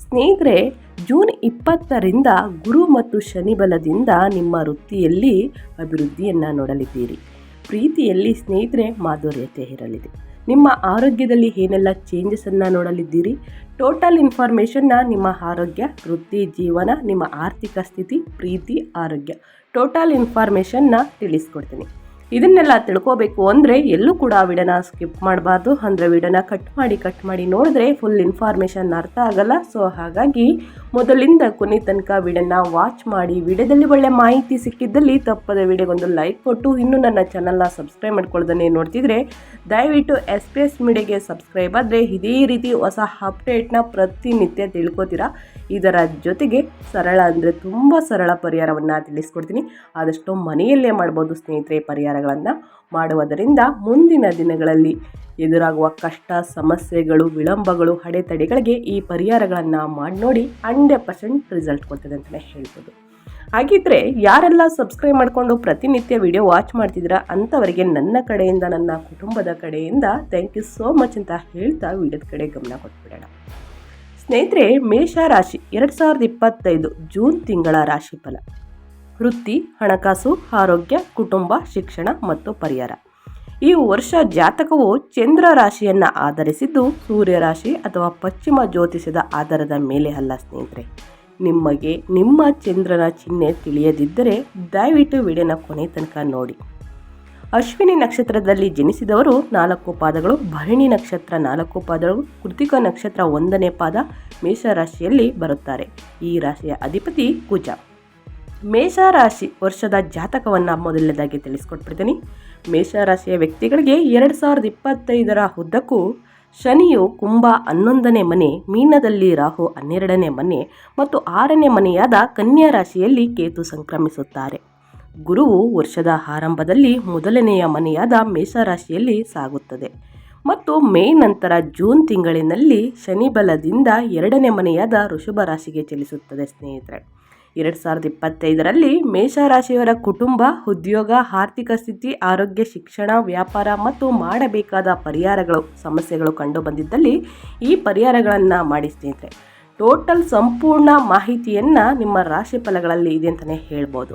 ಸ್ನೇಹಿತರೆ, ಜೂನ್ ಇಪ್ಪತ್ತರಿಂದ ಗುರು ಮತ್ತು ಶನಿ ಬಲದಿಂದ ನಿಮ್ಮ ವೃತ್ತಿಯಲ್ಲಿ ಅಭಿವೃದ್ಧಿಯನ್ನು ನೋಡಲಿದ್ದೀರಿ. ಪ್ರೀತಿಯಲ್ಲಿ ಸ್ನೇಹಿತರೆ, ಮಾಧುರ್ಯತೆ ಇರಲಿದೆ. ನಿಮ್ಮ ಆರೋಗ್ಯದಲ್ಲಿ ಏನೆಲ್ಲ ಚೇಂಜಸನ್ನು ನೋಡಲಿದ್ದೀರಿ? ಟೋಟಲ್ ಇನ್ಫಾರ್ಮೇಷನ್ನ ನಿಮ್ಮ ಆರೋಗ್ಯ, ವೃತ್ತಿ ಜೀವನ, ನಿಮ್ಮ ಆರ್ಥಿಕ ಸ್ಥಿತಿ, ಪ್ರೀತಿ, ಆರೋಗ್ಯ. ಟೋಟಲ್ ಇನ್ಫಾರ್ಮೇಷನ್ನ ತಿಳಿಸ್ಕೊಡ್ತೀನಿ. ಇದನ್ನೆಲ್ಲ ತಿಳ್ಕೋಬೇಕು ಅಂದರೆ ಎಲ್ಲೂ ಕೂಡ ವಿಡನ ಸ್ಕಿಪ್ ಮಾಡಬಾರ್ದು. ಅಂದರೆ ವಿಡನ ಕಟ್ ಮಾಡಿ ಕಟ್ ಮಾಡಿ ನೋಡಿದ್ರೆ ಫುಲ್ ಇನ್ಫಾರ್ಮೇಷನ್ ಅರ್ಥ ಆಗಲ್ಲ. ಸೊ ಹಾಗಾಗಿ ಮೊದಲಿಂದ ಕೊನೆ ತನಕ ವಿಡಿಯೋನ ವಾಚ್ ಮಾಡಿ, ವಿಡಿಯೋದಲ್ಲಿ ಒಳ್ಳೆ ಮಾಹಿತಿ ಸಿಕ್ಕಿದ್ದಲ್ಲಿ ತಪ್ಪದೆ ವಿಡಿಯೋಗೊಂದು ಲೈಕ್ ಕೊಟ್ಟು, ಇನ್ನೂ ನನ್ನ ಚಾನಲ್ನ ಸಬ್ಸ್ಕ್ರೈಬ್ ಮಾಡ್ಕೊಳ್ದೇ ನೋಡ್ತಿದ್ರೆ ದಯವಿಟ್ಟು ಎಸ್ ಪಿ ಎಸ್ ಮೀಡಿಯಾಗೆ ಸಬ್ಸ್ಕ್ರೈಬ್ ಆದರೆ ಇದೇ ರೀತಿ ಹೊಸ ಅಪ್ಡೇಟ್ನ ಪ್ರತಿನಿತ್ಯ ತಿಳ್ಕೊತೀರಾ? ಇದರ ಜೊತೆಗೆ ಸರಳ ಅಂದರೆ ತುಂಬ ಸರಳ ಪರಿಹಾರವನ್ನು ತಿಳಿಸ್ಕೊಡ್ತೀನಿ. ಆದಷ್ಟು ಮನೆಯಲ್ಲೇ ಮಾಡ್ಬೋದು ಸ್ನೇಹಿತರೆ ಪರಿಹಾರಗಳನ್ನು ಮಾಡುವುದರಿಂದ ಮುಂದಿನ ದಿನಗಳಲ್ಲಿ ಎದುರಾಗುವ ಕಷ್ಟ, ಸಮಸ್ಯೆಗಳು, ವಿಳಂಬಗಳು, ಅಡೆತಡೆಗಳಿಗೆ ಈ ಪರಿಹಾರಗಳನ್ನು ಮಾಡಿ ನೋಡಿ ಹಂಡ್ರೆಡ್ ಪರ್ಸೆಂಟ್ ರಿಸಲ್ಟ್ ಕೊಡ್ತದೆ ಅಂತಲೇ ಹೇಳ್ಬೋದು. ಹಾಗಿದ್ರೆ ಯಾರೆಲ್ಲ ಸಬ್ಸ್ಕ್ರೈಬ್ ಮಾಡಿಕೊಂಡು ಪ್ರತಿನಿತ್ಯ ವಿಡಿಯೋ ವಾಚ್ ಮಾಡ್ತಿದ್ದೀರಾ ಅಂಥವರಿಗೆ ನನ್ನ ಕಡೆಯಿಂದ, ನನ್ನ ಕುಟುಂಬದ ಕಡೆಯಿಂದ ಥ್ಯಾಂಕ್ ಯು ಸೋ ಮಚ್ ಅಂತ ಹೇಳ್ತಾ ವಿಡಿಯೋದ ಕಡೆ ಗಮನ ಕೊಟ್ಬಿಡೋಣ. ಸ್ನೇಹಿತರೆ, ಮೇಷ ರಾಶಿ ಎರಡು ಸಾವಿರದ ಇಪ್ಪತ್ತೈದು ಜೂನ್ ತಿಂಗಳ ರಾಶಿ ಫಲ ವೃತ್ತಿ, ಹಣಕಾಸು, ಆರೋಗ್ಯ, ಕುಟುಂಬ, ಶಿಕ್ಷಣ ಮತ್ತು ಪರಿಹಾರ. ಈ ವರ್ಷ ಜಾತಕವು ಚಂದ್ರ ರಾಶಿಯನ್ನು ಆಧರಿಸಿದ್ದು ಸೂರ್ಯ ರಾಶಿ ಅಥವಾ ಪಶ್ಚಿಮ ಜ್ಯೋತಿಷದ ಆಧಾರದ ಮೇಲೆ ಅಲ್ಲ ಸ್ನೇಹಿತರೆ. ನಿಮಗೆ ನಿಮ್ಮ ಚಂದ್ರನ ಚಿಹ್ನೆ ತಿಳಿಯದಿದ್ದರೆ ದಯವಿಟ್ಟು ವಿಡಿಯೋನ ಕೊನೆ ತನಕ ನೋಡಿ. ಅಶ್ವಿನಿ ನಕ್ಷತ್ರದಲ್ಲಿ ಜನಿಸಿದವರು ನಾಲ್ಕು ಪಾದಗಳು, ಭರಣಿ ನಕ್ಷತ್ರ ನಾಲ್ಕು ಪಾದಗಳು, ಕೃತಿಕ ನಕ್ಷತ್ರ ಒಂದನೇ ಪಾದ ಮೇಷರಾಶಿಯಲ್ಲಿ ಬರುತ್ತಾರೆ. ಈ ರಾಶಿಯ ಅಧಿಪತಿ ಕುಜ. ಮೇಷರಾಶಿ ವರ್ಷದ ಜಾತಕವನ್ನು ಮೊದಲನೇದಾಗಿ ತಿಳಿಸ್ಕೊಟ್ಬಿಡ್ತೀನಿ. ಮೇಷರಾಶಿಯ ವ್ಯಕ್ತಿಗಳಿಗೆ ಎರಡು ಸಾವಿರದ ಇಪ್ಪತ್ತೈದರ ಉದ್ದಕ್ಕೂ ಶನಿಯು ಕುಂಭ ಹನ್ನೊಂದನೇ ಮನೆ, ಮೀನದಲ್ಲಿ ರಾಹು ಹನ್ನೆರಡನೇ ಮನೆ ಮತ್ತು ಆರನೇ ಮನೆಯಾದ ಕನ್ಯಾ ರಾಶಿಯಲ್ಲಿ ಕೇತು ಸಂಕ್ರಮಿಸುತ್ತಾರೆ. ಗುರುವು ವರ್ಷದ ಆರಂಭದಲ್ಲಿ ಮೊದಲನೆಯ ಮನೆಯಾದ ಮೇಷರಾಶಿಯಲ್ಲಿ ಸಾಗುತ್ತದೆ. ಮತ್ತು ಮೇ ನಂತರ ಜೂನ್ ತಿಂಗಳಿನಲ್ಲಿ ಶನಿಬಲದಿಂದ ಎರಡನೇ ಮನೆಯಾದ ಋಷಭ ರಾಶಿಗೆ ಚಲಿಸುತ್ತದೆ ಸ್ನೇಹಿತರೆ. ಎರಡು ಸಾವಿರದ ಇಪ್ಪತ್ತೈದರಲ್ಲಿ ಮೇಷರಾಶಿಯವರ ಕುಟುಂಬ, ಉದ್ಯೋಗ, ಆರ್ಥಿಕ ಸ್ಥಿತಿ, ಆರೋಗ್ಯ, ಶಿಕ್ಷಣ, ವ್ಯಾಪಾರ ಮತ್ತು ಮಾಡಬೇಕಾದ ಪರಿಹಾರಗಳು, ಸಮಸ್ಯೆಗಳು ಕಂಡು ಬಂದಿದ್ದಲ್ಲಿ ಈ ಪರಿಹಾರಗಳನ್ನು ಮಾಡಿ ಸ್ನೇಹಿತರೆ. ಟೋಟಲ್ ಸಂಪೂರ್ಣ ಮಾಹಿತಿಯನ್ನು ನಿಮ್ಮ ರಾಶಿ ಫಲಗಳಲ್ಲಿ ಇದೆ ಅಂತಲೇ ಹೇಳ್ಬೋದು.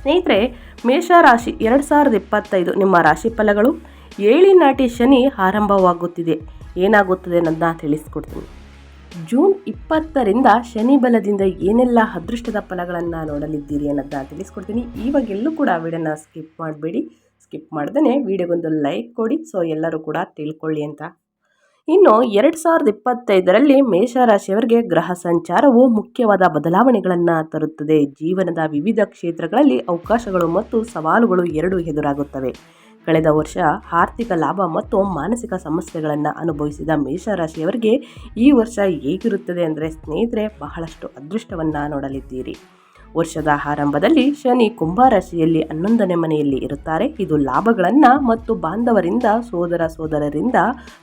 ಸ್ನೇಹಿತರೆ, ಮೇಷರಾಶಿ ಎರಡು ಸಾವಿರದ ಇಪ್ಪತ್ತೈದು ನಿಮ್ಮ ರಾಶಿ ಫಲಗಳು ಏಳಿನಾಟಿ ಶನಿ ಆರಂಭವಾಗುತ್ತಿದೆ. ಏನಾಗುತ್ತದೆ ಅನ್ನೋದನ್ನ ತಿಳಿಸ್ಕೊಡ್ತೀನಿ. ಜೂನ್ ಇಪ್ಪತ್ತರಿಂದ ಶನಿ ಬಲದಿಂದ ಏನೆಲ್ಲ ಅದೃಷ್ಟದ ಫಲಗಳನ್ನು ನೋಡಲಿದ್ದೀರಿ ಅನ್ನೋದನ್ನ ತಿಳಿಸ್ಕೊಡ್ತೀನಿ. ಇವಾಗೆಲ್ಲೂ ಕೂಡ ವಿಡಿಯೋನ ಸ್ಕಿಪ್ ಮಾಡಬೇಡಿ. ಸ್ಕಿಪ್ ಮಾಡ್ದೇ ವಿಡಿಯೋಗೊಂದು ಲೈಕ್ ಕೊಡಿ. ಸೊ, ಎಲ್ಲರೂ ಕೂಡ ತಿಳ್ಕೊಳ್ಳಿ ಅಂತ. ಇನ್ನು ಎರಡು ಸಾವಿರದ ಇಪ್ಪತ್ತೈದರಲ್ಲಿ ಮೇಷರಾಶಿಯವರಿಗೆ ಗ್ರಹ ಸಂಚಾರವು ಮುಖ್ಯವಾದ ಬದಲಾವಣೆಗಳನ್ನು ತರುತ್ತದೆ. ಜೀವನದ ವಿವಿಧ ಕ್ಷೇತ್ರಗಳಲ್ಲಿ ಅವಕಾಶಗಳು ಮತ್ತು ಸವಾಲುಗಳು ಎರಡೂ ಎದುರಾಗುತ್ತವೆ. ಕಳೆದ ವರ್ಷ ಆರ್ಥಿಕ ಲಾಭ ಮತ್ತು ಮಾನಸಿಕ ಸಮಸ್ಯೆಗಳನ್ನು ಅನುಭವಿಸಿದ ಮೇಷರಾಶಿಯವರಿಗೆ ಈ ವರ್ಷ ಹೇಗಿರುತ್ತದೆ ಅಂದರೆ ಸ್ನೇಹಿತರೆ, ಬಹಳಷ್ಟು ಅದೃಷ್ಟವನ್ನು ನೋಡಲಿದ್ದೀರಿ. ವರ್ಷದ ಆರಂಭದಲ್ಲಿ ಶನಿ ಕುಂಭರಾಶಿಯಲ್ಲಿ ಹನ್ನೊಂದನೇ ಮನೆಯಲ್ಲಿ ಇರುತ್ತಾರೆ. ಇದು ಲಾಭಗಳನ್ನು ಮತ್ತು ಬಾಂಧವರಿಂದ, ಸೋದರ ಸೋದರರಿಂದ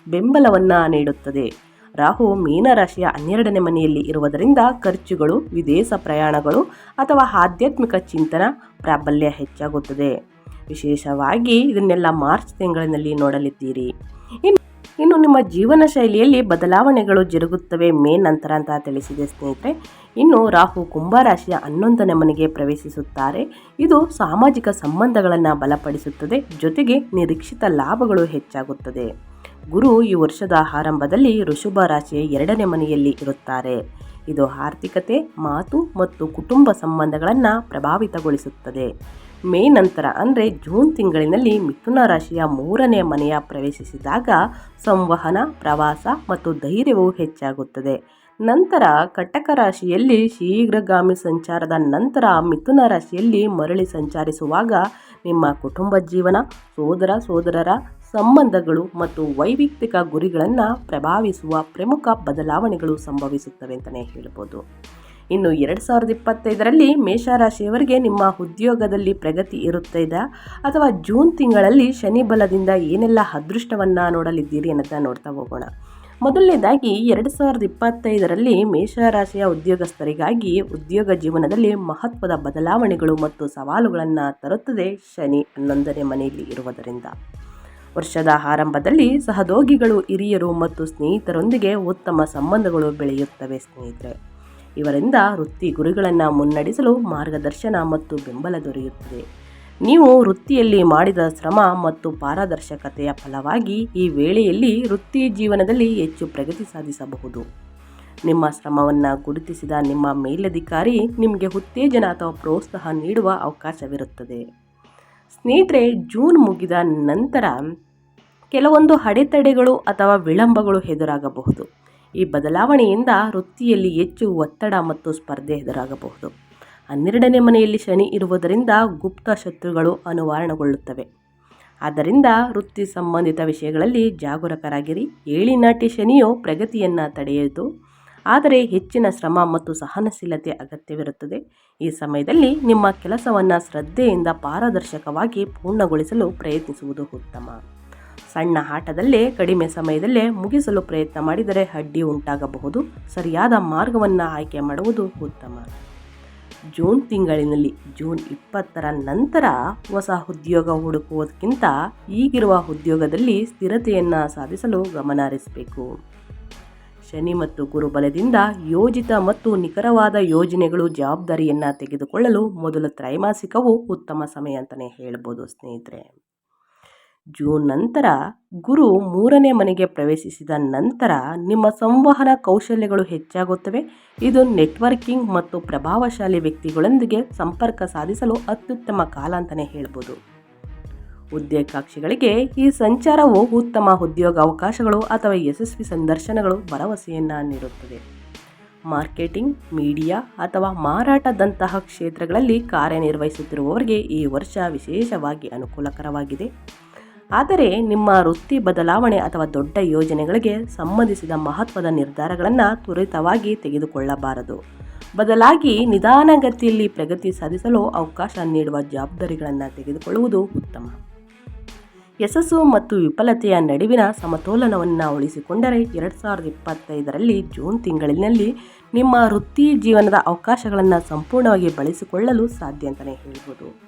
ಬೆಂಬಲವನ್ನು ನೀಡುತ್ತದೆ. ರಾಹು ಮೀನರಾಶಿಯ ಹನ್ನೆರಡನೇ ಮನೆಯಲ್ಲಿ ಇರುವುದರಿಂದ ಖರ್ಚುಗಳು, ವಿದೇಶ ಪ್ರಯಾಣಗಳು ಅಥವಾ ಆಧ್ಯಾತ್ಮಿಕ ಚಿಂತನ ಪ್ರಾಬಲ್ಯ ಹೆಚ್ಚಾಗುತ್ತದೆ. ವಿಶೇಷವಾಗಿ ಇದನ್ನೆಲ್ಲ ಮಾರ್ಚ್ ತಿಂಗಳಿನಲ್ಲಿ ನೋಡಲಿದ್ದೀರಿ. ಇನ್ನು ನಿಮ್ಮ ಜೀವನ ಶೈಲಿಯಲ್ಲಿ ಬದಲಾವಣೆಗಳು ಜರುಗುತ್ತವೆ ಮೇ ನಂತರ ಅಂತ ತಿಳಿಸಿದೆ ಸ್ನೇಹಿತರೆ. ಇನ್ನು ರಾಹು ಕುಂಭರಾಶಿಯ ಹನ್ನೊಂದನೇ ಮನೆಗೆ ಪ್ರವೇಶಿಸುತ್ತಾರೆ. ಇದು ಸಾಮಾಜಿಕ ಸಂಬಂಧಗಳನ್ನು ಬಲಪಡಿಸುತ್ತದೆ, ಜೊತೆಗೆ ನಿರೀಕ್ಷಿತ ಲಾಭಗಳು ಹೆಚ್ಚಾಗುತ್ತದೆ. ಗುರು ಈ ವರ್ಷದ ಆರಂಭದಲ್ಲಿ ಋಷಭ ರಾಶಿಯ ಎರಡನೇ ಮನೆಯಲ್ಲಿ ಇರುತ್ತಾರೆ. ಇದು ಆರ್ಥಿಕತೆ, ಮಾತು ಮತ್ತು ಕುಟುಂಬ ಸಂಬಂಧಗಳನ್ನು ಪ್ರಭಾವಿತಗೊಳಿಸುತ್ತದೆ. ಮೇ ನಂತರ ಅಂದರೆ ಜೂನ್ ತಿಂಗಳಿನಲ್ಲಿ ಮಿಥುನ ರಾಶಿಯ ಮೂರನೇ ಮನೆಯ ಪ್ರವೇಶಿಸಿದಾಗ ಸಂವಹನ, ಪ್ರವಾಸ ಮತ್ತು ಧೈರ್ಯವು ಹೆಚ್ಚಾಗುತ್ತದೆ. ನಂತರ ಕಟಕ ರಾಶಿಯಲ್ಲಿ ಶೀಘ್ರಗಾಮಿ ಸಂಚಾರದ ನಂತರ ಮಿಥುನ ರಾಶಿಯಲ್ಲಿ ಮರಳಿ ಸಂಚರಿಸುವಾಗ ನಿಮ್ಮ ಕುಟುಂಬ ಜೀವನ, ಸೋದರ, ಸೋದರರ ಸಂಬಂಧಗಳು ಮತ್ತು ವೈಯಕ್ತಿಕ ಗುರಿಗಳನ್ನು ಪ್ರಭಾವಿಸುವ ಪ್ರಮುಖ ಬದಲಾವಣೆಗಳು ಸಂಭವಿಸುತ್ತವೆ ಅಂತಲೇ ಹೇಳ್ಬೋದು. ಇನ್ನು ಎರಡು ಸಾವಿರದ ಇಪ್ಪತ್ತೈದರಲ್ಲಿ ಮೇಷರಾಶಿಯವರಿಗೆ ನಿಮ್ಮ ಉದ್ಯೋಗದಲ್ಲಿ ಪ್ರಗತಿ ಇರುತ್ತಿದೆ ಅಥವಾ ಜೂನ್ ತಿಂಗಳಲ್ಲಿ ಶನಿ ಬಲದಿಂದ ಏನೆಲ್ಲ ಅದೃಷ್ಟವನ್ನು ನೋಡಲಿದ್ದೀರಿ ಅನ್ನೋದನ್ನ ನೋಡ್ತಾ ಹೋಗೋಣ. ಮೊದಲನೇದಾಗಿ, ಎರಡು ಸಾವಿರದ ಇಪ್ಪತ್ತೈದರಲ್ಲಿ ಮೇಷರಾಶಿಯ ಉದ್ಯೋಗಸ್ಥರಿಗಾಗಿ ಉದ್ಯೋಗ ಜೀವನದಲ್ಲಿ ಮಹತ್ವದ ಬದಲಾವಣೆಗಳು ಮತ್ತು ಸವಾಲುಗಳನ್ನು ತರುತ್ತದೆ ಶನಿ ಹನ್ನೊಂದನೇ ಮನೆಯಲ್ಲಿ ಇರುವುದರಿಂದ. ವರ್ಷದ ಆರಂಭದಲ್ಲಿ ಸಹದೋಗಿಗಳು, ಹಿರಿಯರು ಮತ್ತು ಸ್ನೇಹಿತರೊಂದಿಗೆ ಉತ್ತಮ ಸಂಬಂಧಗಳು ಬೆಳೆಯುತ್ತವೆ ಸ್ನೇಹಿತರೆ. ಇವರಿಂದ ವೃತ್ತಿ ಗುರಿಗಳನ್ನು ಮುನ್ನಡೆಸಲು ಮಾರ್ಗದರ್ಶನ ಮತ್ತು ಬೆಂಬಲ ದೊರೆಯುತ್ತದೆ. ನೀವು ವೃತ್ತಿಯಲ್ಲಿ ಮಾಡಿದ ಶ್ರಮ ಮತ್ತು ಪಾರದರ್ಶಕತೆಯ ಫಲವಾಗಿ ಈ ವೇಳೆಯಲ್ಲಿ ವೃತ್ತಿ ಜೀವನದಲ್ಲಿ ಹೆಚ್ಚು ಪ್ರಗತಿ ಸಾಧಿಸಬಹುದು. ನಿಮ್ಮ ಶ್ರಮವನ್ನು ಗುರುತಿಸಿದ ನಿಮ್ಮ ಮೇಲಧಿಕಾರಿ ನಿಮಗೆ ಉತ್ತೇಜನ ಅಥವಾ ಪ್ರೋತ್ಸಾಹ ನೀಡುವ ಅವಕಾಶವಿರುತ್ತದೆ. ಸ್ನೇಹಿತರೆ, ಜೂನ್ ಮುಗಿದ ನಂತರ ಕೆಲವೊಂದು ಅಡೆತಡೆಗಳು ಅಥವಾ ವಿಳಂಬಗಳು ಎದುರಾಗಬಹುದು. ಈ ಬದಲಾವಣೆಯಿಂದ ವೃತ್ತಿಯಲ್ಲಿ ಹೆಚ್ಚು ಒತ್ತಡ ಮತ್ತು ಸ್ಪರ್ಧೆ ಎದುರಾಗಬಹುದು. ಹನ್ನೆರಡನೇ ಮನೆಯಲ್ಲಿ ಶನಿ ಇರುವುದರಿಂದ ಗುಪ್ತ ಶತ್ರುಗಳು ಅನುವಾರಣಗೊಳ್ಳುತ್ತವೆ. ಆದ್ದರಿಂದ ವೃತ್ತಿ ಸಂಬಂಧಿತ ವಿಷಯಗಳಲ್ಲಿ ಜಾಗರೂಕರಾಗಿರಿ. ಏಳಿನಾಟಿ ಶನಿಯು ಪ್ರಗತಿಯನ್ನು ತಡೆಯದು. ಆದರೆ ಹೆಚ್ಚಿನ ಶ್ರಮ ಮತ್ತು ಸಹನಶೀಲತೆ ಅಗತ್ಯವಿರುತ್ತದೆ. ಈ ಸಮಯದಲ್ಲಿ ನಿಮ್ಮ ಕೆಲಸವನ್ನು ಶ್ರದ್ಧೆಯಿಂದ ಪಾರದರ್ಶಕವಾಗಿ ಪೂರ್ಣಗೊಳಿಸಲು ಪ್ರಯತ್ನಿಸುವುದು ಉತ್ತಮ. ಸಣ್ಣ ಆಟದಲ್ಲೇ ಕಡಿಮೆ ಸಮಯದಲ್ಲೇ ಮುಗಿಸಲು ಪ್ರಯತ್ನ ಮಾಡಿದರೆ ಅಡ್ಡಿ ಉಂಟಾಗಬಹುದು. ಸರಿಯಾದ ಮಾರ್ಗವನ್ನು ಆಯ್ಕೆ ಮಾಡುವುದು ಉತ್ತಮ. ಜೂನ್ ತಿಂಗಳಿನಲ್ಲಿ ಜೂನ್ ಇಪ್ಪತ್ತರ ನಂತರ ಹೊಸ ಉದ್ಯೋಗ ಹುಡುಕುವುದಕ್ಕಿಂತ ಈಗಿರುವ ಉದ್ಯೋಗದಲ್ಲಿ ಸ್ಥಿರತೆಯನ್ನು ಸಾಧಿಸಲು ಗಮನ ಹರಿಸಬೇಕು ಶನಿ ಮತ್ತು ಗುರುಬಲದಿಂದ ಯೋಜಿತ ಮತ್ತು ನಿಖರವಾದ ಯೋಜನೆಗಳು ಜವಾಬ್ದಾರಿಯನ್ನು ತೆಗೆದುಕೊಳ್ಳಲು ಮೊದಲ ತ್ರೈಮಾಸಿಕವು ಉತ್ತಮ ಸಮಯ ಅಂತಲೇ ಹೇಳ್ಬೋದು ಸ್ನೇಹಿತರೆ. ಜೂನ್ ನಂತರ ಗುರು ಮೂರನೇ ಮನೆಗೆ ಪ್ರವೇಶಿಸಿದ ನಂತರ ನಿಮ್ಮ ಸಂವಹನ ಕೌಶಲ್ಯಗಳು ಹೆಚ್ಚಾಗುತ್ತವೆ. ಇದು ನೆಟ್ವರ್ಕಿಂಗ್ ಮತ್ತು ಪ್ರಭಾವಶಾಲಿ ವ್ಯಕ್ತಿಗಳೊಂದಿಗೆ ಸಂಪರ್ಕ ಸಾಧಿಸಲು ಅತ್ಯುತ್ತಮ ಕಾಲ ಅಂತಲೇ ಹೇಳ್ಬೋದು. ಉದ್ಯೋಗಾಕ್ಷಿಗಳಿಗೆ ಈ ಸಂಚಾರವು ಉತ್ತಮ ಉದ್ಯೋಗ ಅವಕಾಶಗಳು ಅಥವಾ ಯಶಸ್ವಿ ಸಂದರ್ಶನಗಳು ಭರವಸೆಯನ್ನು ನೀಡುತ್ತದೆ. ಮಾರ್ಕೆಟಿಂಗ್, ಮೀಡಿಯಾ ಅಥವಾ ಮಾರಾಟದಂತಹ ಕ್ಷೇತ್ರಗಳಲ್ಲಿ ಕಾರ್ಯನಿರ್ವಹಿಸುತ್ತಿರುವವರಿಗೆ ಈ ವರ್ಷ ವಿಶೇಷವಾಗಿ ಅನುಕೂಲಕರವಾಗಿದೆ. ಆದರೆ ನಿಮ್ಮ ವೃತ್ತಿ ಬದಲಾವಣೆ ಅಥವಾ ದೊಡ್ಡ ಯೋಜನೆಗಳಿಗೆ ಸಂಬಂಧಿಸಿದ ಮಹತ್ವದ ನಿರ್ಧಾರಗಳನ್ನು ತ್ವರಿತವಾಗಿ ತೆಗೆದುಕೊಳ್ಳಬಾರದು. ಬದಲಾಗಿ ನಿಧಾನಗತಿಯಲ್ಲಿ ಪ್ರಗತಿ ಸಾಧಿಸಲು ಅವಕಾಶ ನೀಡುವ ಜವಾಬ್ದಾರಿಗಳನ್ನು ತೆಗೆದುಕೊಳ್ಳುವುದು ಉತ್ತಮ. ಯಶಸ್ಸು ಮತ್ತು ವಿಫಲತೆಯ ನಡುವಿನ ಸಮತೋಲನವನ್ನು ಉಳಿಸಿಕೊಂಡರೆ ಎರಡು ಸಾವಿರದ ಇಪ್ಪತ್ತೈದರಲ್ಲಿ ಜೂನ್ ತಿಂಗಳಿನಲ್ಲಿ ನಿಮ್ಮ ವೃತ್ತಿ ಜೀವನದ ಅವಕಾಶಗಳನ್ನು ಸಂಪೂರ್ಣವಾಗಿ ಬಳಸಿಕೊಳ್ಳಲು ಸಾಧ್ಯ ಅಂತಲೇ ಹೇಳ್ಬೋದು.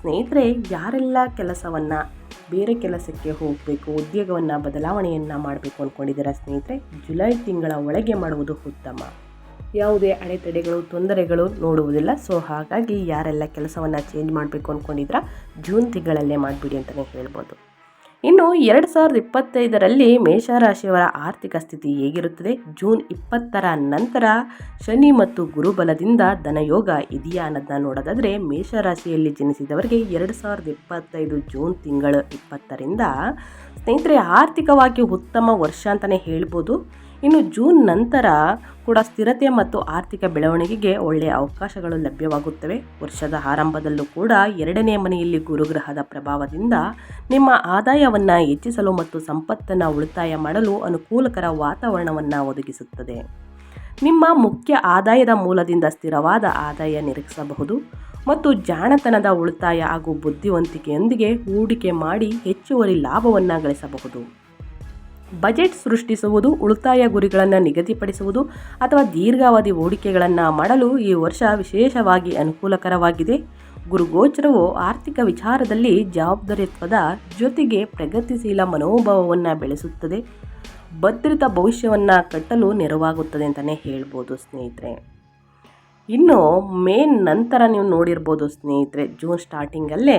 ಸ್ನೇಹಿತರೆ, ಯಾರೆಲ್ಲ ಕೆಲಸವನ್ನು ಬೇರೆ ಕೆಲಸಕ್ಕೆ ಹೋಗಬೇಕು, ಉದ್ಯೋಗವನ್ನು ಬದಲಾವಣೆಯನ್ನು ಮಾಡಬೇಕು ಅಂದ್ಕೊಂಡಿದ್ದೀರಾ ಸ್ನೇಹಿತರೆ, ಜುಲೈ ತಿಂಗಳ ಒಳಗೆ ಮಾಡುವುದು ಉತ್ತಮ. ಯಾವುದೇ ಅಡೆತಡೆಗಳು, ತೊಂದರೆಗಳು ನೋಡುವುದಿಲ್ಲ. ಸೊ ಹಾಗಾಗಿ ಯಾರೆಲ್ಲ ಕೆಲಸವನ್ನು ಚೇಂಜ್ ಮಾಡಬೇಕು ಅಂದ್ಕೊಂಡಿದ್ರೆ ಜೂನ್ ತಿಂಗಳಲ್ಲೇ ಮಾಡಿಬಿಡಿ ಅಂತಲೇ ಹೇಳ್ಬೋದು. ಇನ್ನು ಎರಡು ಸಾವಿರದ ಇಪ್ಪತ್ತೈದರಲ್ಲಿ ಮೇಷರಾಶಿಯವರ ಆರ್ಥಿಕ ಸ್ಥಿತಿ ಹೇಗಿರುತ್ತದೆ? ಜೂನ್ ಇಪ್ಪತ್ತರ ನಂತರ ಶನಿ ಮತ್ತು ಗುರುಬಲದಿಂದ ಧನಯೋಗ ಇದೆಯಾ ಅನ್ನೋದನ್ನ ನೋಡೋದಾದರೆ ಮೇಷರಾಶಿಯಲ್ಲಿ ಜನಿಸಿದವರಿಗೆ ಎರಡು ಸಾವಿರದ ಇಪ್ಪತ್ತೈದು ಜೂನ್ ತಿಂಗಳ ಇಪ್ಪತ್ತರಿಂದ ಸ್ನೇಹಿತರೆ ಆರ್ಥಿಕವಾಗಿ ಉತ್ತಮ ವರ್ಷ ಅಂತಲೇ ಹೇಳ್ಬೋದು. ಇನ್ನು ಜೂನ್ ನಂತರ ಕೂಡ ಸ್ಥಿರತೆ ಮತ್ತು ಆರ್ಥಿಕ ಬೆಳವಣಿಗೆಗೆ ಒಳ್ಳೆಯ ಅವಕಾಶಗಳು ಲಭ್ಯವಾಗುತ್ತವೆ. ವರ್ಷದ ಆರಂಭದಲ್ಲೂ ಕೂಡ ಎರಡನೇ ಮನೆಯಲ್ಲಿ ಗುರುಗ್ರಹದ ಪ್ರಭಾವದಿಂದ ನಿಮ್ಮ ಆದಾಯವನ್ನು ಹೆಚ್ಚಿಸಲು ಮತ್ತು ಸಂಪತ್ತನ್ನು ಉಳಿತಾಯ ಮಾಡಲು ಅನುಕೂಲಕರ ವಾತಾವರಣವನ್ನು ಒದಗಿಸುತ್ತದೆ. ನಿಮ್ಮ ಮುಖ್ಯ ಆದಾಯದ ಮೂಲದಿಂದ ಸ್ಥಿರವಾದ ಆದಾಯ ನಿರೀಕ್ಷಿಸಬಹುದು ಮತ್ತು ಜಾಣತನದ ಉಳಿತಾಯ ಹಾಗೂ ಬುದ್ಧಿವಂತಿಕೆಯೊಂದಿಗೆ ಹೂಡಿಕೆ ಮಾಡಿ ಹೆಚ್ಚುವರಿ ಲಾಭವನ್ನು ಗಳಿಸಬಹುದು. ಬಜೆಟ್ ಸೃಷ್ಟಿಸುವುದು, ಉಳಿತಾಯ ಗುರಿಗಳನ್ನು ನಿಗದಿಪಡಿಸುವುದು ಅಥವಾ ದೀರ್ಘಾವಧಿ ಹೂಡಿಕೆಗಳನ್ನು ಮಾಡಲು ಈ ವರ್ಷ ವಿಶೇಷವಾಗಿ ಅನುಕೂಲಕರವಾಗಿದೆ. ಗುರುಗೋಚರವು ಆರ್ಥಿಕ ವಿಚಾರದಲ್ಲಿ ಜವಾಬ್ದಾರಿತ್ವದ ಜೊತೆಗೆ ಪ್ರಗತಿಶೀಲ ಮನೋಭಾವವನ್ನು ಬೆಳೆಸುತ್ತದೆ. ಭದ್ರತಾ ಭವಿಷ್ಯವನ್ನು ಕಟ್ಟಲು ನೆರವಾಗುತ್ತದೆ ಅಂತಲೇ ಹೇಳ್ಬೋದು ಸ್ನೇಹಿತರೆ. ಇನ್ನು ಮೇ ನಂತರ ನೀವು ನೋಡಿರ್ಬೋದು ಸ್ನೇಹಿತರೆ, ಜೂನ್ ಸ್ಟಾರ್ಟಿಂಗಲ್ಲೇ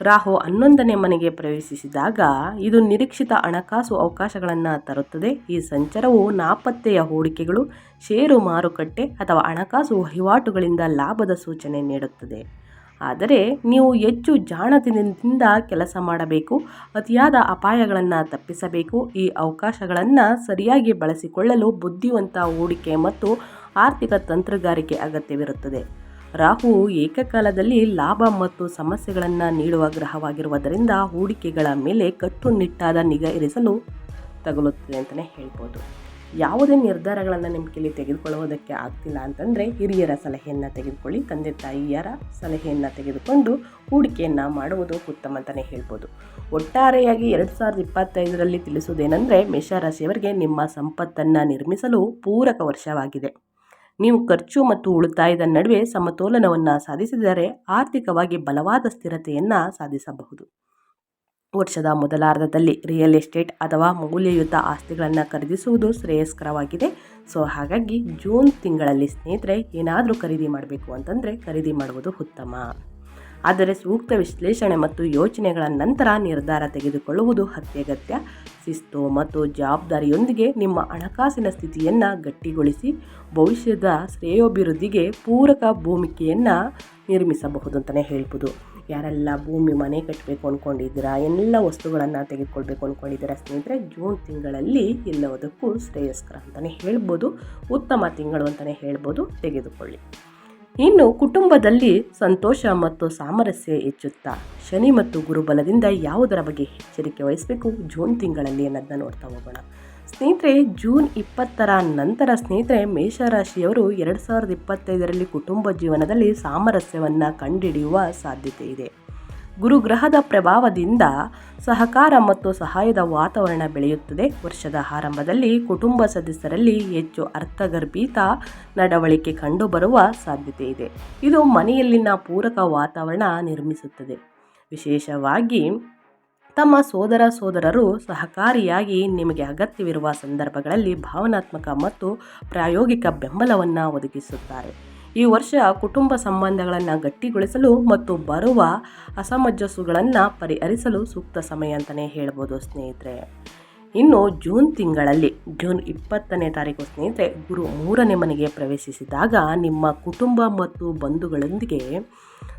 ರಾಹು ಹನ್ನೊಂದನೇ ಮನೆಗೆ ಪ್ರವೇಶಿಸಿದಾಗ ಇದು ನಿರೀಕ್ಷಿತ ಹಣಕಾಸು ಅವಕಾಶಗಳನ್ನು ತರುತ್ತದೆ. ಈ ಸಂಚಾರವು ನಾಪತ್ತೆಯ ಹೂಡಿಕೆಗಳು, ಷೇರು ಮಾರುಕಟ್ಟೆ ಅಥವಾ ಹಣಕಾಸು ವಹಿವಾಟುಗಳಿಂದ ಲಾಭದ ಸೂಚನೆ ನೀಡುತ್ತದೆ. ಆದರೆ ನೀವು ಹೆಚ್ಚು ಜಾಣತನದಿಂದ ಕೆಲಸ ಮಾಡಬೇಕು, ಅತಿಯಾದ ಅಪಾಯಗಳನ್ನು ತಪ್ಪಿಸಬೇಕು, ಈ ಅವಕಾಶಗಳನ್ನು ಸರಿಯಾಗಿ ಬಳಸಿಕೊಳ್ಳಲು ಬುದ್ಧಿವಂತ ಹೂಡಿಕೆ ಮತ್ತು ಆರ್ಥಿಕ ತಂತ್ರಗಾರಿಕೆ ಅಗತ್ಯವಿರುತ್ತದೆ. ರಾಹು ಏಕಕಾಲದಲ್ಲಿ ಲಾಭ ಮತ್ತು ಸಮಸ್ಯೆಗಳನ್ನು ನೀಡುವ ಗ್ರಹವಾಗಿರುವುದರಿಂದ ಹೂಡಿಕೆಗಳ ಮೇಲೆ ಕಟ್ಟುನಿಟ್ಟಾದ ನಿಗಾ ಇರಿಸಲು ತಗುಲುತ್ತದೆ ಅಂತಲೇ ಹೇಳ್ಬೋದು. ಯಾವುದೇ ನಿರ್ಧಾರಗಳನ್ನು ನಿಮ್ಮ ಕೈಲಿ ತೆಗೆದುಕೊಳ್ಳುವುದಕ್ಕೆ ಆಗ್ತಿಲ್ಲ ಅಂತಂದರೆ ಹಿರಿಯರ ಸಲಹೆಯನ್ನು ತೆಗೆದುಕೊಳ್ಳಿ, ತಂದೆ ತಾಯಿಯರ ಸಲಹೆಯನ್ನು ತೆಗೆದುಕೊಂಡು ಹೂಡಿಕೆಯನ್ನು ಮಾಡುವುದು ಉತ್ತಮ ಅಂತಲೇ ಹೇಳ್ಬೋದು. ಒಟ್ಟಾರೆಯಾಗಿ ಎರಡು ಸಾವಿರದ ಇಪ್ಪತ್ತೈದರಲ್ಲಿ ತಿಳಿಸುವುದೇನೆಂದರೆ ಮೇಷರಾಶಿಯವರಿಗೆ ನಿಮ್ಮ ಸಂಪತ್ತನ್ನು ನಿರ್ಮಿಸಲು ಪೂರಕ ವರ್ಷವಾಗಿದೆ. ನೀವು ಖರ್ಚು ಮತ್ತು ಉಳಿತಾಯದ ನಡುವೆ ಸಮತೋಲನವನ್ನು ಸಾಧಿಸಿದರೆ ಆರ್ಥಿಕವಾಗಿ ಬಲವಾದ ಸ್ಥಿರತೆಯನ್ನು ಸಾಧಿಸಬಹುದು. ವರ್ಷದ ಮೊದಲಾರ್ಧದಲ್ಲಿ ರಿಯಲ್ ಎಸ್ಟೇಟ್ ಅಥವಾ ಮೌಲ್ಯಯುತ ಆಸ್ತಿಗಳನ್ನು ಖರೀದಿಸುವುದು ಶ್ರೇಯಸ್ಕರವಾಗಿದೆ. ಸೊ ಹಾಗಾಗಿ ಜೂನ್ ತಿಂಗಳಲ್ಲಿ ಸ್ನೇಹಿತರೆ, ಏನಾದರೂ ಖರೀದಿ ಮಾಡಬೇಕು ಅಂತಂದರೆ ಖರೀದಿ ಮಾಡುವುದು ಉತ್ತಮ. ಆದರೆ ಸೂಕ್ತ ವಿಶ್ಲೇಷಣೆ ಮತ್ತು ಯೋಚನೆಗಳ ನಂತರ ನಿರ್ಧಾರ ತೆಗೆದುಕೊಳ್ಳುವುದು ಅತ್ಯಗತ್ಯ. ಶಿಸ್ತು ಮತ್ತು ಜವಾಬ್ದಾರಿಯೊಂದಿಗೆ ನಿಮ್ಮ ಹಣಕಾಸಿನ ಸ್ಥಿತಿಯನ್ನು ಗಟ್ಟಿಗೊಳಿಸಿ, ಭವಿಷ್ಯದ ಶ್ರೇಯೋಭಿವೃದ್ಧಿಗೆ ಪೂರಕ ಭೂಮಿಕೆಯನ್ನು ನಿರ್ಮಿಸಬಹುದು ಅಂತಲೇ ಹೇಳ್ಬೋದು. ಯಾರೆಲ್ಲ ಭೂಮಿ ಮನೆ ಕಟ್ಟಬೇಕು ಅಂದ್ಕೊಂಡಿದ್ದೀರಾ ಎಲ್ಲ ವಸ್ತುಗಳನ್ನು ತೆಗೆದುಕೊಳ್ಬೇಕು ಅಂದ್ಕೊಂಡಿದ್ದೀರಾ ಸ್ನೇಹಿತರೆ, ಜೂನ್ ತಿಂಗಳಲ್ಲಿ ಎಲ್ಲವುದಕ್ಕೂ ಶ್ರೇಯಸ್ಕರ ಅಂತಲೇ ಹೇಳ್ಬೋದು. ಉತ್ತಮ ತಿಂಗಳು ಅಂತಲೇ ಹೇಳ್ಬೋದು. ತೆಗೆದುಕೊಳ್ಳಿ. ಇನ್ನು ಕುಟುಂಬದಲ್ಲಿ ಸಂತೋಷ ಮತ್ತು ಸಾಮರಸ್ಯ ಹೆಚ್ಚುತ್ತಾ ಶನಿ ಮತ್ತು ಗುರುಬಲದಿಂದ ಯಾವುದರ ಬಗ್ಗೆ ಎಚ್ಚರಿಕೆ ವಹಿಸಬೇಕು? ಜೂನ್ ತಿಂಗಳಲ್ಲಿ ಅನ್ನೋದನ್ನ ನೋಡ್ತಾ ಹೋಗೋಣ. ಸ್ನೇಹಿತರೆ, ಜೂನ್ ಇಪ್ಪತ್ತರ ನಂತರ ಸ್ನೇಹಿತರೆ, ಮೇಷರಾಶಿಯವರು ಎರಡು ಸಾವಿರದ ಇಪ್ಪತ್ತೈದರಲ್ಲಿ ಕುಟುಂಬ ಜೀವನದಲ್ಲಿ ಸಾಮರಸ್ಯವನ್ನು ಕಂಡಿಡಿಯುವ ಸಾಧ್ಯತೆ ಇದೆ. ಗುರುಗ್ರಹದ ಪ್ರಭಾವದಿಂದ ಸಹಕಾರ ಮತ್ತು ಸಹಾಯದ ವಾತಾವರಣ ಬೆಳೆಯುತ್ತದೆ. ವರ್ಷದ ಆರಂಭದಲ್ಲಿ ಕುಟುಂಬ ಸದಸ್ಯರಲ್ಲಿ ಹೆಚ್ಚು ಅರ್ಥಗರ್ಭಿತ ನಡವಳಿಕೆ ಕಂಡುಬರುವ ಸಾಧ್ಯತೆ ಇದೆ. ಇದು ಮನೆಯಲ್ಲಿನ ಪೂರಕ ವಾತಾವರಣ ನಿರ್ಮಿಸುತ್ತದೆ. ವಿಶೇಷವಾಗಿ ತಮ್ಮ ಸೋದರ ಸೋದರರು ಸಹಕಾರಿಯಾಗಿ ನಿಮಗೆ ಅಗತ್ಯವಿರುವ ಸಂದರ್ಭಗಳಲ್ಲಿ ಭಾವನಾತ್ಮಕ ಮತ್ತು ಪ್ರಾಯೋಗಿಕ ಬೆಂಬಲವನ್ನು ಒದಗಿಸುತ್ತಾರೆ. ಈ ವರ್ಷ ಕುಟುಂಬ ಸಂಬಂಧಗಳನ್ನು ಗಟ್ಟಿಗೊಳಿಸಲು ಮತ್ತು ಬರುವ ಅಸಮಂಜಸುಗಳನ್ನು ಪರಿಹರಿಸಲು ಸೂಕ್ತ ಸಮಯ ಅಂತಲೇ ಹೇಳ್ಬೋದು ಸ್ನೇಹಿತರೆ. ಇನ್ನು ಜೂನ್ ತಿಂಗಳಲ್ಲಿ, ಜೂನ್ ಇಪ್ಪತ್ತನೇ ತಾರೀಕು ಸ್ನೇಹಿತರೆ, ಗುರು ಮೂರನೇ ಮನೆಗೆ ಪ್ರವೇಶಿಸಿದಾಗ ನಿಮ್ಮ ಕುಟುಂಬ ಮತ್ತು ಬಂಧುಗಳೊಂದಿಗೆ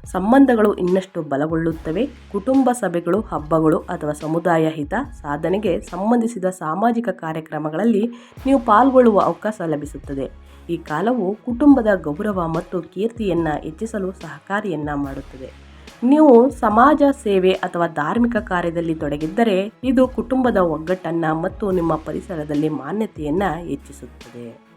ಸಂಬಂಧಗಳು ಇನ್ನಷ್ಟು ಬಲಗೊಳ್ಳುತ್ತವೆ. ಕುಟುಂಬ ಸಭೆಗಳು, ಹಬ್ಬಗಳು ಅಥವಾ ಸಮುದಾಯ ಹಿತ ಸಾಧನೆಗೆ ಸಂಬಂಧಿಸಿದ ಸಾಮಾಜಿಕ ಕಾರ್ಯಕ್ರಮಗಳಲ್ಲಿ ನೀವು ಪಾಲ್ಗೊಳ್ಳುವ ಅವಕಾಶ ಲಭಿಸುತ್ತದೆ. ಈ ಕಾಲವು ಕುಟುಂಬದ ಗೌರವ ಮತ್ತು ಕೀರ್ತಿಯನ್ನು ಹೆಚ್ಚಿಸಲು ಸಹಕಾರಿಯನ್ನ ಮಾಡುತ್ತದೆ. ನೀವು ಸಮಾಜ ಸೇವೆ ಅಥವಾ ಧಾರ್ಮಿಕ ಕಾರ್ಯದಲ್ಲಿ ತೊಡಗಿದ್ದರೆ ಇದು ಕುಟುಂಬದ ಒಗ್ಗಟ್ಟನ್ನು ಮತ್ತು ನಿಮ್ಮ ಪರಿಸರದಲ್ಲಿ ಮಾನ್ಯತೆಯನ್ನು ಹೆಚ್ಚಿಸುತ್ತದೆ.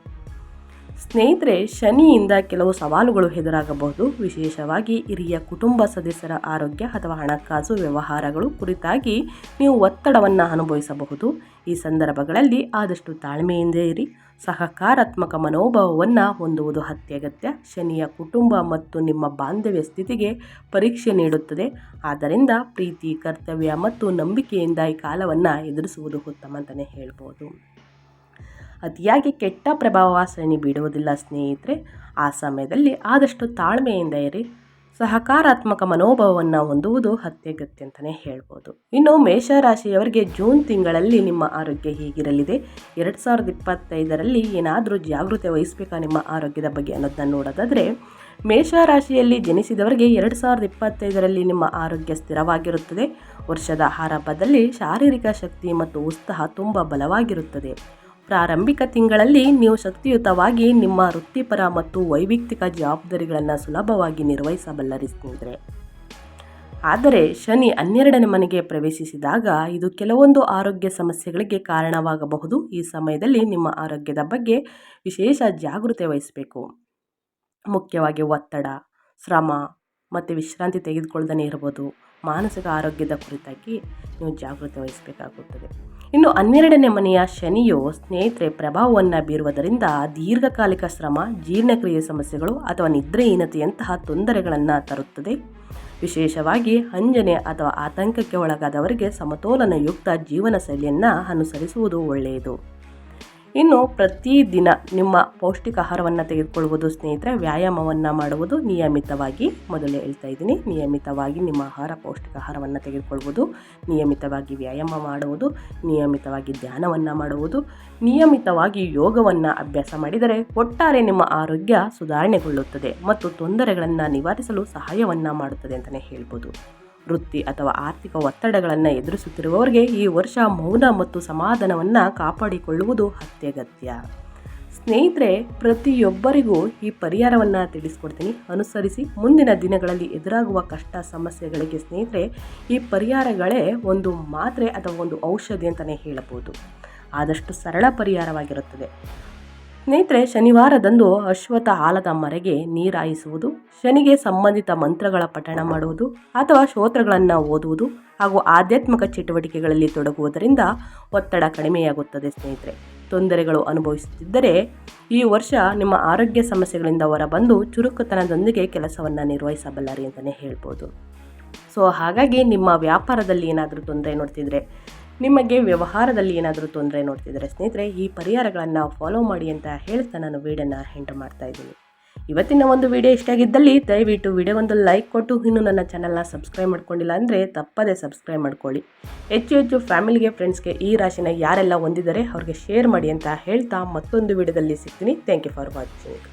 ಸ್ನೇಹಿತರೆ, ಶನಿಯಿಂದ ಕೆಲವು ಸವಾಲುಗಳು ಎದುರಾಗಬಹುದು. ವಿಶೇಷವಾಗಿ ಹಿರಿಯ ಕುಟುಂಬ ಸದಸ್ಯರ ಆರೋಗ್ಯ ಅಥವಾ ಹಣಕಾಸು ವ್ಯವಹಾರಗಳು ಕುರಿತಾಗಿ ನೀವು ಒತ್ತಡವನ್ನು ಅನುಭವಿಸಬಹುದು. ಈ ಸಂದರ್ಭಗಳಲ್ಲಿ ಆದಷ್ಟು ತಾಳ್ಮೆಯಿಂದ ಇರಿ ಸಹಕಾರಾತ್ಮಕ ಮನೋಭಾವವನ್ನು ಹೊಂದುವುದು ಅತ್ಯಗತ್ಯ. ಶನಿಯ ಕುಟುಂಬ ಮತ್ತು ನಿಮ್ಮ ಬಾಂಧವ್ಯ ಸ್ಥಿತಿಗೆ ಪರೀಕ್ಷೆ ನೀಡುತ್ತದೆ. ಆದ್ದರಿಂದ ಪ್ರೀತಿ, ಕರ್ತವ್ಯ ಮತ್ತು ನಂಬಿಕೆಯಿಂದ ಈ ಕಾಲವನ್ನು ಎದುರಿಸುವುದು ಉತ್ತಮ ಅಂತಲೇ ಹೇಳ್ಬೋದು. ಅತಿಯಾಗಿ ಕೆಟ್ಟ ಪ್ರಭಾವ ಶನಿ ಬೀಡುವುದಿಲ್ಲ ಸ್ನೇಹಿತರೆ. ಆ ಸಮಯದಲ್ಲಿ ಆದಷ್ಟು ತಾಳ್ಮೆಯಿಂದ ಇರಿ. ಸಹಕಾರಾತ್ಮಕ ಮನೋಭಾವವನ್ನು ಹೊಂದುವುದು ಅತ್ಯಗತ್ಯ ಅಂತಲೇ ಹೇಳ್ಬೋದು. ಇನ್ನು ಮೇಷರಾಶಿಯವರಿಗೆ ಜೂನ್ ತಿಂಗಳಲ್ಲಿ ನಿಮ್ಮ ಆರೋಗ್ಯ ಹೀಗಿರಲಿದೆ? ಎರಡು ಸಾವಿರದ ಇಪ್ಪತ್ತೈದರಲ್ಲಿ ಏನಾದರೂ ಜಾಗೃತಿ ವಹಿಸಬೇಕಾ ನಿಮ್ಮ ಆರೋಗ್ಯದ ಬಗ್ಗೆ ಅನ್ನೋದನ್ನ ನೋಡೋದಾದರೆ, ಮೇಷರಾಶಿಯಲ್ಲಿ ಜನಿಸಿದವರಿಗೆ ಎರಡು ಸಾವಿರದ ಇಪ್ಪತ್ತೈದರಲ್ಲಿ ನಿಮ್ಮ ಆರೋಗ್ಯ ಸ್ಥಿರವಾಗಿರುತ್ತದೆ. ವರ್ಷದ ಆರಂಭದಲ್ಲಿ ಶಾರೀರಿಕ ಶಕ್ತಿ ಮತ್ತು ಉತ್ಸಾಹ ತುಂಬ ಬಲವಾಗಿರುತ್ತದೆ. ಪ್ರಾರಂಭಿಕ ತಿಂಗಳಲ್ಲಿ ನೀವು ಶಕ್ತಿಯುತವಾಗಿ ನಿಮ್ಮ ವೃತ್ತಿಪರ ಮತ್ತು ವೈಯಕ್ತಿಕ ಜವಾಬ್ದಾರಿಗಳನ್ನು ಸುಲಭವಾಗಿ ನಿರ್ವಹಿಸಬಲ್ಲರಿ ಸ್ನೇಹಿತರೆ. ಆದರೆ ಶನಿ ಹನ್ನೆರಡನೇ ಮನೆಗೆ ಪ್ರವೇಶಿಸಿದಾಗ ಇದು ಕೆಲವೊಂದು ಆರೋಗ್ಯ ಸಮಸ್ಯೆಗಳಿಗೆ ಕಾರಣವಾಗಬಹುದು. ಈ ಸಮಯದಲ್ಲಿ ನಿಮ್ಮ ಆರೋಗ್ಯದ ಬಗ್ಗೆ ವಿಶೇಷ ಜಾಗೃತೆ ವಹಿಸಬೇಕು. ಮುಖ್ಯವಾಗಿ ಒತ್ತಡ, ಶ್ರಮ ಮತ್ತು ವಿಶ್ರಾಂತಿ ತೆಗೆದುಕೊಳ್ಳದೇ ಇರ್ಬೋದು ಮಾನಸಿಕ ಆರೋಗ್ಯದ ಕುರಿತಾಗಿ ನೀವು ಜಾಗೃತಿ ವಹಿಸಬೇಕಾಗುತ್ತದೆ. ಇನ್ನು ಹನ್ನೆರಡನೇ ಮನೆಯ ಶನಿಯು ಸ್ನೇಹಿತರೆ ಪ್ರಭಾವವನ್ನು ಬೀರುವುದರಿಂದ ದೀರ್ಘಕಾಲಿಕ ಶ್ರಮ, ಜೀರ್ಣಕ್ರಿಯೆ ಸಮಸ್ಯೆಗಳು ಅಥವಾ ನಿದ್ರೆಹೀನತೆಯಂತಹ ತೊಂದರೆಗಳನ್ನು ತರುತ್ತದೆ. ವಿಶೇಷವಾಗಿ ಅಂಜನೆ ಅಥವಾ ಆತಂಕಕ್ಕೆ ಒಳಗಾದವರಿಗೆ ಸಮತೋಲನಯುಕ್ತ ಜೀವನ ಶೈಲಿಯನ್ನು ಅನುಸರಿಸುವುದು ಒಳ್ಳೆಯದು. ಇನ್ನು ಪ್ರತಿದಿನ ನಿಮ್ಮ ಪೌಷ್ಟಿಕ ಆಹಾರವನ್ನು ತೆಗೆದುಕೊಳ್ಳುವುದು ಸ್ನೇಹಿತರೆ, ವ್ಯಾಯಾಮವನ್ನು ಮಾಡುವುದು ನಿಯಮಿತವಾಗಿ. ಮೊದಲೇ ಹೇಳ್ತಾ ಇದ್ದೀನಿ, ನಿಯಮಿತವಾಗಿ ನಿಮ್ಮ ಆಹಾರ ಪೌಷ್ಟಿಕ ಆಹಾರವನ್ನು ತೆಗೆದುಕೊಳ್ಳುವುದು, ನಿಯಮಿತವಾಗಿ ವ್ಯಾಯಾಮ ಮಾಡುವುದು, ನಿಯಮಿತವಾಗಿ ಧ್ಯಾನವನ್ನು ಮಾಡುವುದು, ನಿಯಮಿತವಾಗಿ ಯೋಗವನ್ನು ಅಭ್ಯಾಸ ಮಾಡಿದರೆ ಒಟ್ಟಾರೆ ನಿಮ್ಮ ಆರೋಗ್ಯ ಸುಧಾರಣೆಗೊಳ್ಳುತ್ತದೆ ಮತ್ತು ತೊಂದರೆಗಳನ್ನು ನಿವಾರಿಸಲು ಸಹಾಯವನ್ನು ಮಾಡುತ್ತದೆ ಅಂತಲೇ ಹೇಳ್ಬೋದು. ವೃತ್ತಿ ಅಥವಾ ಆರ್ಥಿಕ ಒತ್ತಡಗಳನ್ನು ಎದುರಿಸುತ್ತಿರುವವರಿಗೆ ಈ ವರ್ಷ ಮೌನ ಮತ್ತು ಸಮಾಧಾನವನ್ನು ಕಾಪಾಡಿಕೊಳ್ಳುವುದು ಅತ್ಯಗತ್ಯ. ಸ್ನೇಹಿತರೆ, ಪ್ರತಿಯೊಬ್ಬರಿಗೂ ಈ ಪರಿಹಾರವನ್ನು ತಿಳಿಸ್ಕೊಡ್ತೀನಿ. ಅನುಸರಿಸಿ ಮುಂದಿನ ದಿನಗಳಲ್ಲಿ ಎದುರಾಗುವ ಕಷ್ಟ ಸಮಸ್ಯೆಗಳಿಗೆ ಸ್ನೇಹಿತರೆ, ಈ ಪರಿಹಾರಗಳೇ ಒಂದು ಮಾತ್ರೆ ಅಥವಾ ಒಂದು ಔಷಧಿ ಅಂತಲೇ ಹೇಳಬಹುದು. ಆದಷ್ಟು ಸರಳ ಪರಿಹಾರವಾಗಿರುತ್ತದೆ. ಸ್ನೇಹಿತರೆ, ಶನಿವಾರದಂದು ಅಶ್ವಥ ಆಲದ ಮರೆಗೆ ನೀರಾಯಿಸುವುದು, ಶನಿಗೆ ಸಂಬಂಧಿತ ಮಂತ್ರಗಳ ಪಠಣ ಮಾಡುವುದು ಅಥವಾ ಶ್ರೋತ್ರಗಳನ್ನು ಓದುವುದು ಹಾಗೂ ಆಧ್ಯಾತ್ಮಿಕ ಚಟುವಟಿಕೆಗಳಲ್ಲಿ ತೊಡಗುವುದರಿಂದ ಒತ್ತಡ ಕಡಿಮೆಯಾಗುತ್ತದೆ ಸ್ನೇಹಿತರೆ. ತೊಂದರೆಗಳು ಅನುಭವಿಸುತ್ತಿದ್ದರೆ ಈ ವರ್ಷ ನಿಮ್ಮ ಆರೋಗ್ಯ ಸಮಸ್ಯೆಗಳಿಂದ ಹೊರಬಂದು ಚುರುಕುತನದೊಂದಿಗೆ ಕೆಲಸವನ್ನು ನಿರ್ವಹಿಸಬಲ್ಲರಿ ಅಂತಲೇ ಹೇಳ್ಬೋದು. ಸೊ, ಹಾಗಾಗಿ ನಿಮ್ಮ ವ್ಯಾಪಾರದಲ್ಲಿ ಏನಾದರೂ ತೊಂದರೆ ನೋಡ್ತಿದ್ರೆ ನಿಮಗೆ ವ್ಯವಹಾರದಲ್ಲಿ ಏನಾದರೂ ತೊಂದರೆ ನೋಡ್ತಿದ್ರೆ ಸ್ನೇಹಿತರೆ, ಈ ಪರಿಹಾರಗಳನ್ನು ಫಾಲೋ ಮಾಡಿ ಅಂತ ಹೇಳ್ತಾ ನಾನು ವೀಡಿಯೋನ ಹೆಂಟು ಮಾಡ್ತಾ ಇದ್ದೀನಿ. ಇವತ್ತಿನ ಒಂದು ವಿಡಿಯೋ ಇಷ್ಟ ಆಗಿದ್ದಲ್ಲಿ ದಯವಿಟ್ಟು ವಿಡಿಯೋ ಒಂದು ಲೈಕ್ ಕೊಟ್ಟು, ಇನ್ನೂ ನನ್ನ ಚಾನಲ್ನ ಸಬ್ಸ್ಕ್ರೈಬ್ ಮಾಡ್ಕೊಂಡಿಲ್ಲ ಅಂದರೆ ತಪ್ಪದೇ ಸಬ್ಸ್ಕ್ರೈಬ್ ಮಾಡ್ಕೊಳ್ಳಿ. ಹೆಚ್ಚು ಹೆಚ್ಚು ಫ್ಯಾಮಿಲಿಗೆ ಫ್ರೆಂಡ್ಸ್ಗೆ ಈ ರಾಶಿನ ಯಾರೆಲ್ಲ ಹೊಂದಿದ್ದಾರೆ ಅವ್ರಿಗೆ ಶೇರ್ ಮಾಡಿ ಅಂತ ಹೇಳ್ತಾ ಮತ್ತೊಂದು ವಿಡಿಯೋದಲ್ಲಿ ಸಿಗ್ತೀನಿ. Thank you for watching